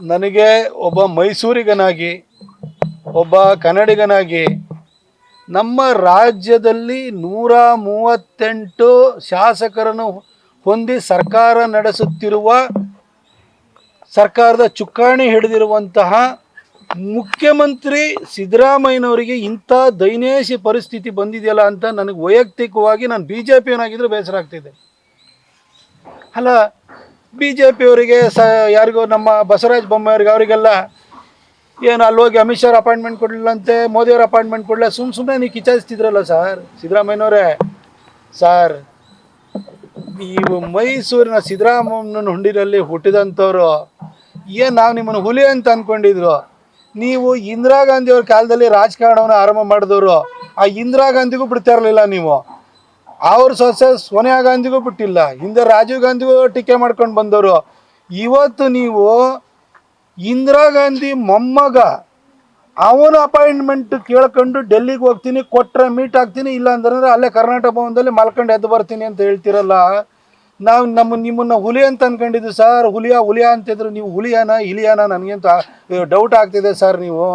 ನನಗೆ ಒಬ್ಬ ಮೈಸೂರಿಗನಾಗಿ, ಒಬ್ಬ ಕನ್ನಡಿಗನಾಗಿ ನಮ್ಮ ರಾಜ್ಯದಲ್ಲಿ ನೂರ ಮೂವತ್ತೆಂಟು ಶಾಸಕರನ್ನು ಹೊಂದಿ ಸರ್ಕಾರ ನಡೆಸುತ್ತಿರುವ, ಸರ್ಕಾರದ ಚುಕ್ಕಾಣಿ ಹಿಡಿದಿರುವಂತಹ ಮುಖ್ಯಮಂತ್ರಿ ಸಿದ್ದರಾಮಯ್ಯನವರಿಗೆ ಇಂಥ ದೈನೇಶಿ ಪರಿಸ್ಥಿತಿ ಬಂದಿದೆಯಲ್ಲ ಅಂತ ನನಗೆ ವೈಯಕ್ತಿಕವಾಗಿ ನಾನು ಬಿ ಜೆ ಪಿಯವನಾಗಿದ್ದರೆ ಬೇಸರ ಆಗ್ತಿದೆ. ಅಲ್ಲ ಬಿ ಜೆ ಪಿಯವರಿಗೆ ಸ, ಯಾರಿಗೂ ನಮ್ಮ ಬಸವರಾಜ ಬೊಮ್ಮೆಯವ್ರಿಗೆ ಅವರಿಗೆಲ್ಲ ಏನು, ಅಲ್ಲಿ ಹೋಗಿ ಅಮಿತ್ ಶಾ ಅಪಾಯಿಂಟ್ಮೆಂಟ್ ಕೊಡಲಿಲ್ಲಂತೆ ಮೋದಿಯವ್ರ ಅಪಾಯಿಂಟ್ಮೆಂಟ್ ಕೊಡಲಿಲ್ಲ ಸುಮ್ಮ ಸುಮ್ಮನೆ ನೀವು ಕಿಚಾಯಿಸ್ತಿದ್ರಲ್ಲ ಸರ್? ಸಿದ್ದರಾಮಯ್ಯನವರೇ, ಸರ್, ನೀವು ಮೈಸೂರಿನ ಸಿದ್ದರಾಮಯ್ಯನ ಹುಂಡಿನಲ್ಲಿ ಹುಟ್ಟಿದಂಥವ್ರು, ಏನು ನಾವು ನಿಮ್ಮನ್ನು ಹುಲಿ ಅಂತ ಅಂದ್ಕೊಂಡಿದ್ರು ನೀವು ಇಂದಿರಾ ಗಾಂಧಿಯವ್ರ ಕಾಲದಲ್ಲಿ ರಾಜಕಾರಣವನ್ನು ಆರಂಭ ಮಾಡಿದವರು, ಆ ಇಂದಿರಾ ಗಾಂಧಿಗೂ ಬಿಡ್ತಾ ಇರಲಿಲ್ಲ ನೀವು. ಅವ್ರ ಸೊಸೆ ಸೋನಿಯಾ ಗಾಂಧಿಗೂ ಬಿಟ್ಟಿಲ್ಲ. ಹಿಂದೆ ರಾಜೀವ್ ಗಾಂಧಿಗೂ ಟೀಕೆ ಮಾಡ್ಕೊಂಡು ಬಂದವರು. ಇವತ್ತು ನೀವು ಇಂದಿರಾ ಗಾಂಧಿ ಮೊಮ್ಮಗ, ಅವನ ಅಪಾಯಿಂಟ್ಮೆಂಟ್ ಕೇಳ್ಕೊಂಡು ಡೆಲ್ಲಿಗೆ ಹೋಗ್ತೀನಿ ಕೊಟ್ಟರೆ ಮೀಟ್ ಆಗ್ತೀನಿ, ಇಲ್ಲ ಅಂದ್ರೆ ಅಲ್ಲೇ ಕರ್ನಾಟಕ ಭವನದಲ್ಲಿ ಮಲ್ಕೊಂಡು ಎದ್ದು ಬರ್ತೀನಿ ಅಂತ ಹೇಳ್ತಿರಲ್ಲ. ನಾವು ನಮ್ಮ ನಿಮ್ಮನ್ನು ಹುಲಿ ಅಂತ ಅನ್ಕೊಂಡಿದ್ದು ಸರ್. ಹುಲಿಯಾ ಹುಲಿಯಾ ಅಂತಿದ್ರು. ನೀವು ಹುಲಿಯಾನ, ಇಲಿಯಾನ? ನನಗಂತ ಡೌಟ್ ಆಗ್ತಿದೆ ಸರ್ ನೀವು.